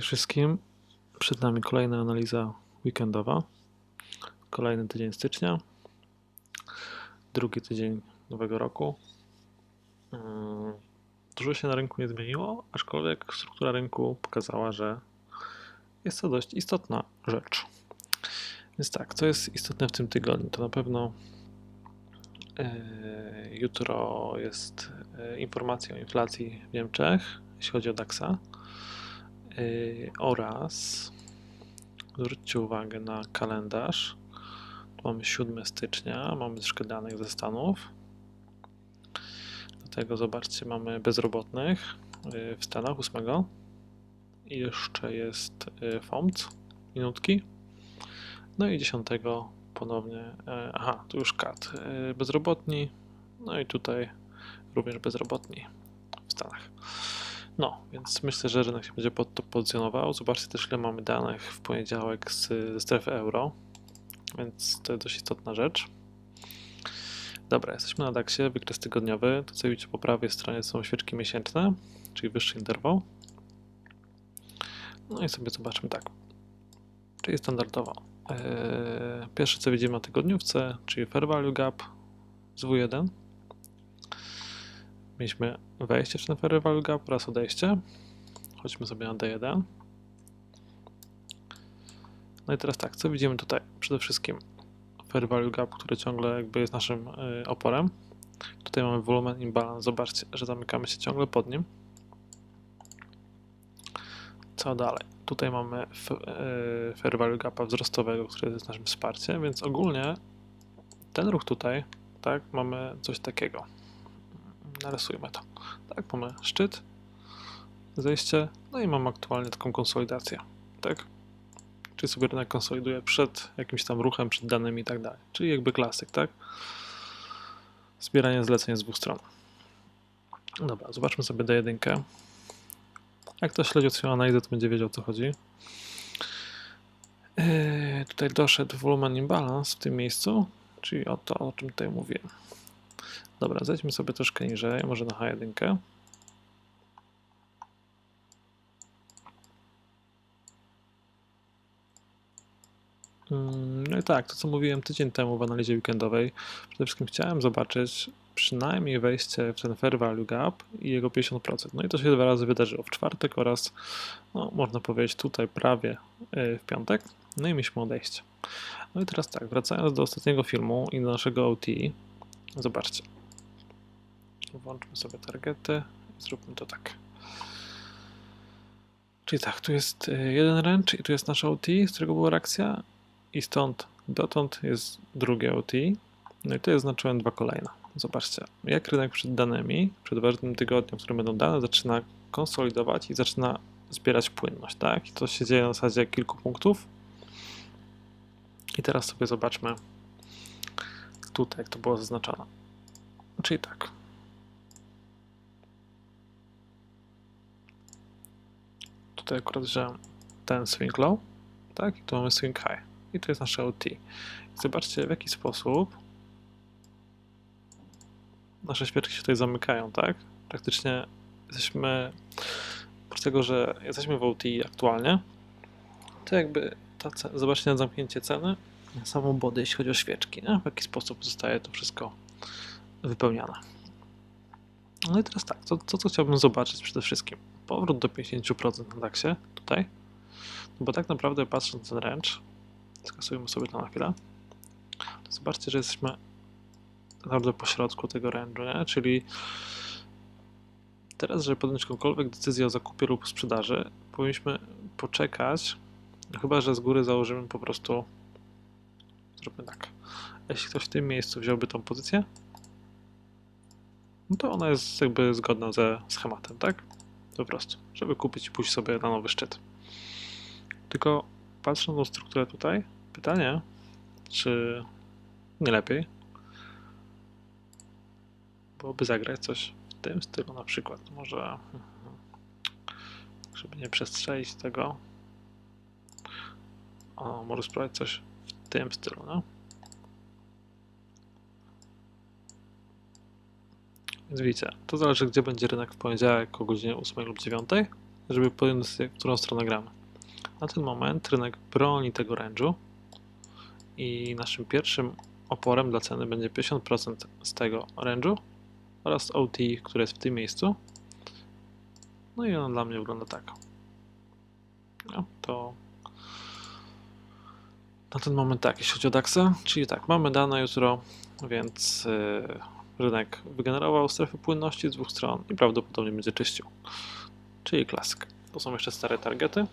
Wszystkim. Przed nami kolejna analiza weekendowa. Kolejny tydzień stycznia. Drugi tydzień nowego roku. Mm, Dużo się na rynku nie zmieniło, aczkolwiek struktura rynku pokazała, że jest to dość istotna rzecz. Więc tak, co jest istotne w tym tygodniu? To na pewno e, jutro jest e, informacja o inflacji w Niemczech, jeśli chodzi o DAX-a. Yy, oraz zwróćcie uwagę na kalendarz. Tu mamy 7 stycznia, mamy troszkę danych ze Stanów. Do tego zobaczcie, mamy bezrobotnych yy, w Stanach 8. I jeszcze jest yy, FOMC, minutki. No i 10 ponownie, aha, tu już kat, bezrobotni. No i tutaj również bezrobotni w Stanach. No, więc myślę, że rynek się będzie pod to pozycjonował. Zobaczcie też, ile mamy danych w poniedziałek z, ze strefy euro, więc to jest dość istotna rzecz. Dobra, jesteśmy na DAXie, wykres tygodniowy. To co widzicie po prawej stronie są świeczki miesięczne, czyli wyższy interwał. No i sobie zobaczmy tak, czyli standardowo. Eee, pierwsze co widzimy na tygodniówce, czyli Fair Value Gap z W1. Mieliśmy wejście Fair Value Gap oraz odejście. Chodźmy sobie na D1. No i teraz tak, co widzimy tutaj? Przede wszystkim Fair Value Gap, który ciągle jakby jest naszym y, oporem. Tutaj mamy volumen imbalance. Zobaczcie, że zamykamy się ciągle pod nim. Co dalej? Tutaj mamy f, y, Fair Value Gapa wzrostowego, który jest naszym wsparciem, więc ogólnie ten ruch tutaj, tak, mamy coś takiego narysujmy to. Tak, mamy szczyt, zejście, no i mam aktualnie taką konsolidację, tak? Czyli sobie rynek konsoliduje przed jakimś tam ruchem, przed danymi i tak dalej. Czyli jakby klasyk, tak? Zbieranie zleceń z dwóch stron. Dobra, zobaczmy sobie D1. Jak ktoś śledzi swoją analizę, to będzie wiedział o co chodzi. Yy, tutaj doszedł volumen imbalance w tym miejscu, czyli o to, o czym tutaj mówiłem. Dobra, zejdźmy sobie troszkę niżej, może na H1. Mm, No i tak, to co mówiłem tydzień temu w analizie weekendowej, przede wszystkim chciałem zobaczyć przynajmniej wejście w ten Fair Value Gap i jego 50%. No i to się dwa razy wydarzyło, w czwartek oraz, no można powiedzieć tutaj prawie y, w piątek. No i mieliśmy odejście. No i teraz tak, wracając do ostatniego filmu i do naszego OT, zobaczcie. Włączmy sobie targety zróbmy to tak. Czyli tak, tu jest y, jeden ręcz i tu jest nasz OT, z którego była reakcja i stąd dotąd jest drugie OT. No i tu zaznaczyłem dwa kolejne. Zobaczcie, jak rynek przed danymi, przed ważnym tygodniem, w którym będą dane, zaczyna konsolidować i zaczyna zbierać płynność, tak? I to się dzieje na zasadzie kilku punktów. I teraz sobie zobaczmy tutaj, jak to było zaznaczone. Czyli tak, tutaj akurat wziąłem ten swing low, tak, i tu mamy swing high. I to jest nasze OT. Zobaczcie, w jaki sposób nasze świeczki się tutaj zamykają, tak? Praktycznie jesteśmy, oprócz tego, że jesteśmy w OT aktualnie, to jakby ta ce- zobaczcie na zamknięcie ceny, na samą bodę, jeśli chodzi o świeczki, nie? w jaki sposób zostaje to wszystko wypełniane. No i teraz tak, co, co chciałbym zobaczyć przede wszystkim? Powrót do 50% na DAXie, tutaj. No bo tak naprawdę patrząc ten ręcz, skasujemy sobie to na chwilę, to zobaczcie, że jesteśmy naprawdę po środku tego nie? Czyli teraz, żeby podjąć jakąkolwiek decyzję o zakupie lub sprzedaży, powinniśmy poczekać, no chyba, że z góry założymy po prostu, zróbmy tak, jeśli ktoś w tym miejscu wziąłby tą pozycję, no to ona jest jakby zgodna ze schematem, tak? Po prostu, żeby kupić i pójść sobie na nowy szczyt. Tylko patrząc na strukturę tutaj, pytanie, czy nie lepiej byłoby zagrać coś w tym stylu na przykład. Może, żeby nie przestrzelić tego, o, może spróbować coś w tym stylu, no. Więc widzicie, to zależy gdzie będzie rynek w poniedziałek o godzinie 8 lub 9. żeby decyzję, w którą stronę gramy. Na ten moment rynek broni tego range'u i naszym pierwszym oporem dla ceny będzie 50% z tego range'u oraz OT, które jest w tym miejscu. No i ona dla mnie wygląda tak. No, to na ten moment tak, jeśli chodzi o DAXa, czyli tak, mamy dane jutro, więc yy, rynek wygenerował strefy płynności z dwóch stron i prawdopodobnie będzie czyścił, czyli klasyk. To są jeszcze stare targety,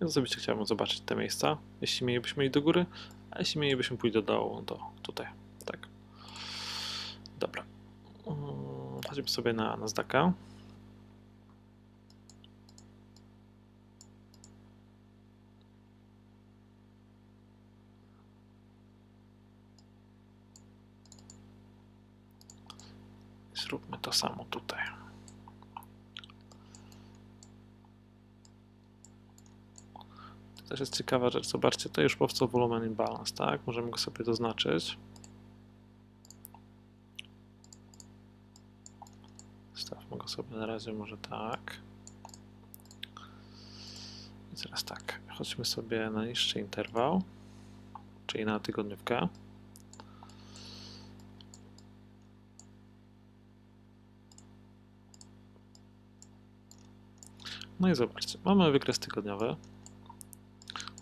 więc osobiście chciałbym zobaczyć te miejsca, jeśli mielibyśmy iść do góry, a jeśli mielibyśmy pójść do dołu, to tutaj, tak. Dobra. Mm, Chodźmy sobie na Nasdaqa. Zróbmy to samo tutaj. To też jest ciekawa rzecz. Zobaczcie, to już powstał wolumen imbalance, tak? Możemy go sobie zaznaczyć. Stawmy go sobie na razie może tak. I teraz tak, chodźmy sobie na niższy interwał, czyli na tygodniówkę. No i zobaczcie, mamy wykres tygodniowy.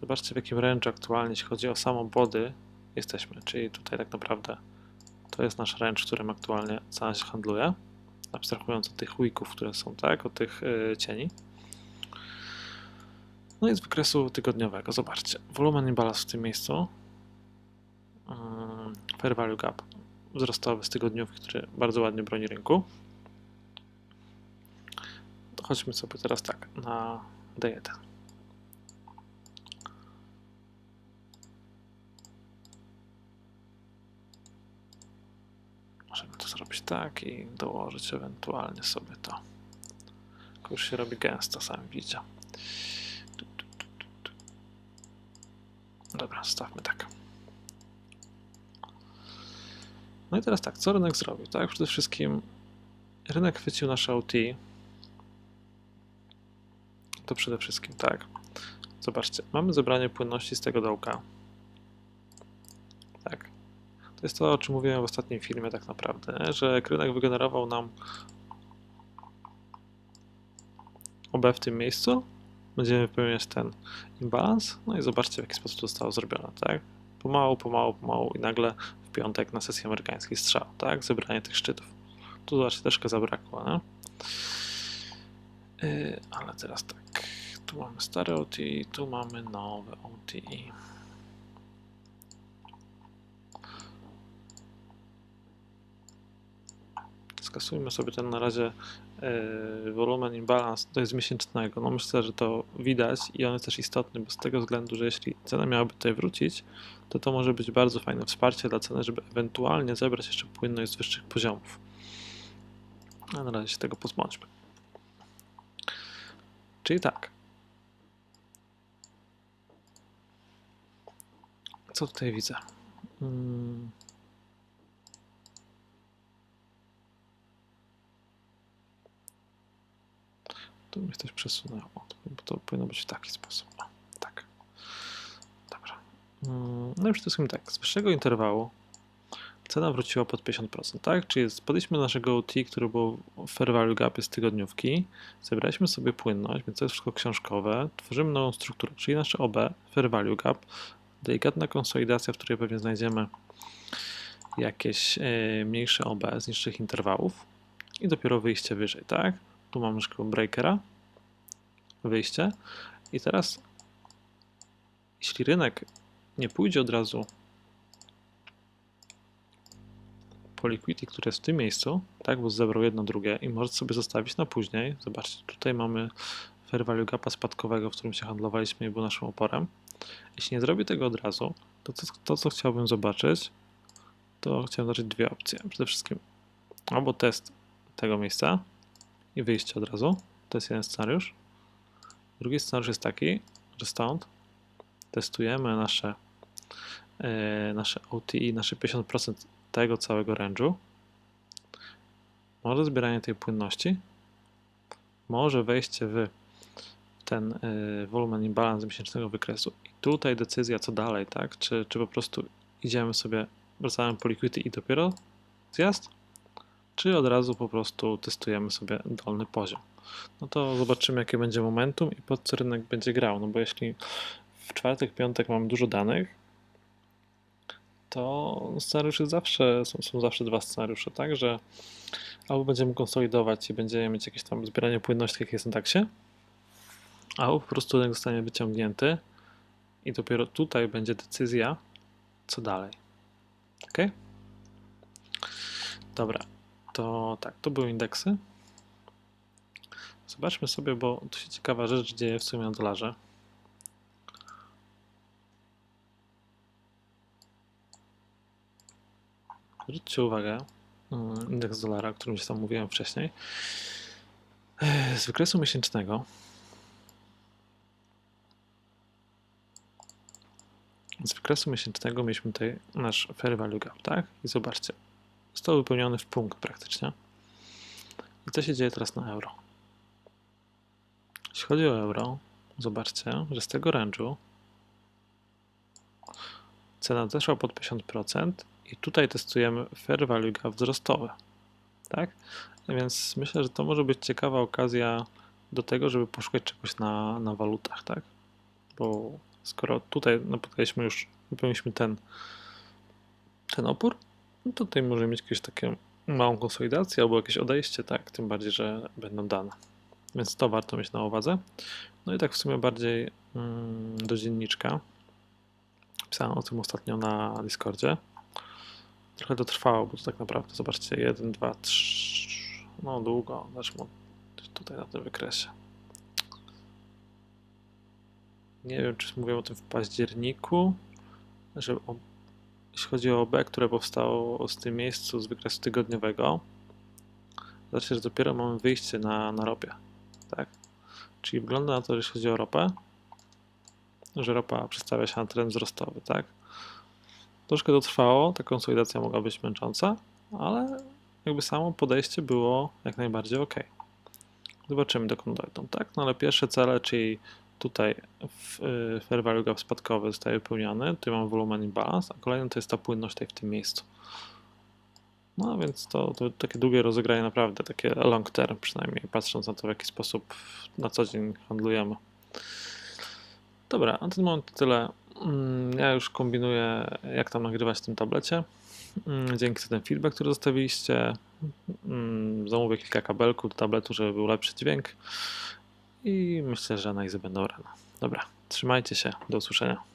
Zobaczcie w jakim range aktualnie, jeśli chodzi o samą body, jesteśmy. Czyli tutaj tak naprawdę to jest nasz range, w którym aktualnie cena się handluje. Abstrahując od tych wicków, które są tak, od tych yy, cieni. No i z wykresu tygodniowego, zobaczcie, wolumen imbalance w tym miejscu, yy, fair value gap wzrostowy z tygodniówki, który bardzo ładnie broni rynku. Chodźmy sobie teraz tak, na D1. Możemy to zrobić tak i dołożyć ewentualnie sobie to. Już się robi gęsto, sami widzicie. Dobra, stawmy tak. No i teraz tak, co rynek zrobił? Tak, przede wszystkim rynek chwycił nasze OT. To przede wszystkim tak. Zobaczcie, mamy zebranie płynności z tego dołka. Tak. To jest to, o czym mówiłem w ostatnim filmie tak naprawdę, że jak rynek wygenerował nam OB w tym miejscu, będziemy wypełniać ten imbalans, no i zobaczcie w jaki sposób to zostało zrobione, tak? Pomału, pomału, pomału i nagle w piątek na sesji amerykańskiej strzał, tak? Zebranie tych szczytów. Tu zobaczcie, troszkę zabrakło, nie? Yy, ale teraz tak, tu mamy stare OT, tu mamy nowe OT. skasujmy sobie ten na razie yy, wolumen imbalans, to jest miesięcznego. No myślę, że to widać i on jest też istotny, bo z tego względu, że jeśli cena miałaby tutaj wrócić, to to może być bardzo fajne wsparcie dla ceny, żeby ewentualnie zebrać jeszcze płynność z wyższych poziomów. A na razie się tego pozbądźmy. Czyli tak. Co tutaj widzę? Hmm. Tu mnie coś przesunęło, to powinno być w taki sposób. O, tak. Dobra. Mm, No i przede wszystkim tak, z wyższego interwału cena wróciła pod 50%, tak? Czyli podliśmy do naszego OT, który był fair value gapie z tygodniówki, zebraliśmy sobie płynność, więc to jest wszystko książkowe, tworzymy nową strukturę, czyli nasze OB, fair value gap, delikatna konsolidacja, w której pewnie znajdziemy jakieś e, mniejsze OB z niższych interwałów i dopiero wyjście wyżej, tak? Tu mamy szkołę breakera, wyjście. I teraz, jeśli rynek nie pójdzie od razu po liquidity, które jest w tym miejscu, tak, bo zebrał jedno, drugie i może sobie zostawić na później. Zobaczcie, tutaj mamy fair value gapa spadkowego, w którym się handlowaliśmy i był naszym oporem. Jeśli nie zrobi tego od razu, to, to, to co chciałbym zobaczyć, to chciałem zobaczyć dwie opcje. Przede wszystkim albo test tego miejsca, i wyjście od razu. To jest jeden scenariusz. Drugi scenariusz jest taki, że stąd testujemy nasze, yy, nasze OTI, nasze 50% tego całego range'u. Może zbieranie tej płynności, może wejście w ten y, wolumen i balans miesięcznego wykresu. I tutaj decyzja, co dalej, tak? Czy, czy po prostu idziemy sobie, wracamy po liquidity i dopiero zjazd? Czy od razu po prostu testujemy sobie dolny poziom? No to zobaczymy, jakie będzie momentum i pod co rynek będzie grał. No bo jeśli w czwartek, piątek mamy dużo danych, to scenariusze zawsze, są, są zawsze dwa scenariusze, tak? Że albo będziemy konsolidować i będziemy mieć jakieś tam zbieranie płynności, jak jest na taksie, albo po prostu zostanie wyciągnięty i dopiero tutaj będzie decyzja, co dalej. Ok? Dobra, to tak, to były indeksy. Zobaczmy sobie, bo tu się ciekawa rzecz dzieje w sumie na dolarze. Zwróćcie uwagę, mm, indeks dolara, o którym się tam mówiłem wcześniej, z wykresu miesięcznego z wykresu miesięcznego mieliśmy tutaj nasz fair value gap, tak? I zobaczcie, został wypełniony w punkt praktycznie. I co się dzieje teraz na euro? Jeśli chodzi o euro, zobaczcie, że z tego range'u cena zeszła pod 50% i tutaj testujemy fair value gap wzrostowe, tak? Więc myślę, że to może być ciekawa okazja do tego, żeby poszukać czegoś na, na walutach, tak? Bo skoro tutaj napotkaliśmy już, wypełniliśmy ten, ten opór, no to tutaj możemy mieć jakieś takie małą konsolidację albo jakieś odejście, tak? Tym bardziej, że będą dane. Więc to warto mieć na uwadze. No i tak w sumie bardziej mm, do dzienniczka. Pisałem o tym ostatnio na Discordzie. Trochę to trwało, bo to tak naprawdę, zobaczcie, 1, 2, 3, no długo, zacznijmy tutaj na tym wykresie. Nie wiem, czy mówiłem o tym w październiku, że o, jeśli chodzi o OB, które powstało z tym miejscu z wykresu tygodniowego, zobaczcie, że dopiero mamy wyjście na, na ropie, tak? Czyli wygląda na to, że jeśli chodzi o ropę, że ropa przedstawia się na trend wzrostowy, tak? Troszkę to trwało, ta konsolidacja mogła być męcząca, ale jakby samo podejście było jak najbardziej ok. Zobaczymy dokąd dojdą, tak? No ale pierwsze cele, czyli tutaj w, y, fair value gap spadkowy zostaje wypełniony, tutaj mamy wolumen i balans, a kolejny to jest ta płynność tutaj w tym miejscu. No więc to, to takie długie rozegranie naprawdę, takie long term przynajmniej, patrząc na to w jaki sposób na co dzień handlujemy. Dobra, na ten moment tyle. Mm, Ja już kombinuję, jak tam nagrywać w tym tablecie. Mm, Dzięki za ten feedback, który zostawiliście. Mm, Zamówię kilka kabelków do tabletu, żeby był lepszy dźwięk. I myślę, że analizy będą rano. Dobra, trzymajcie się. Do usłyszenia.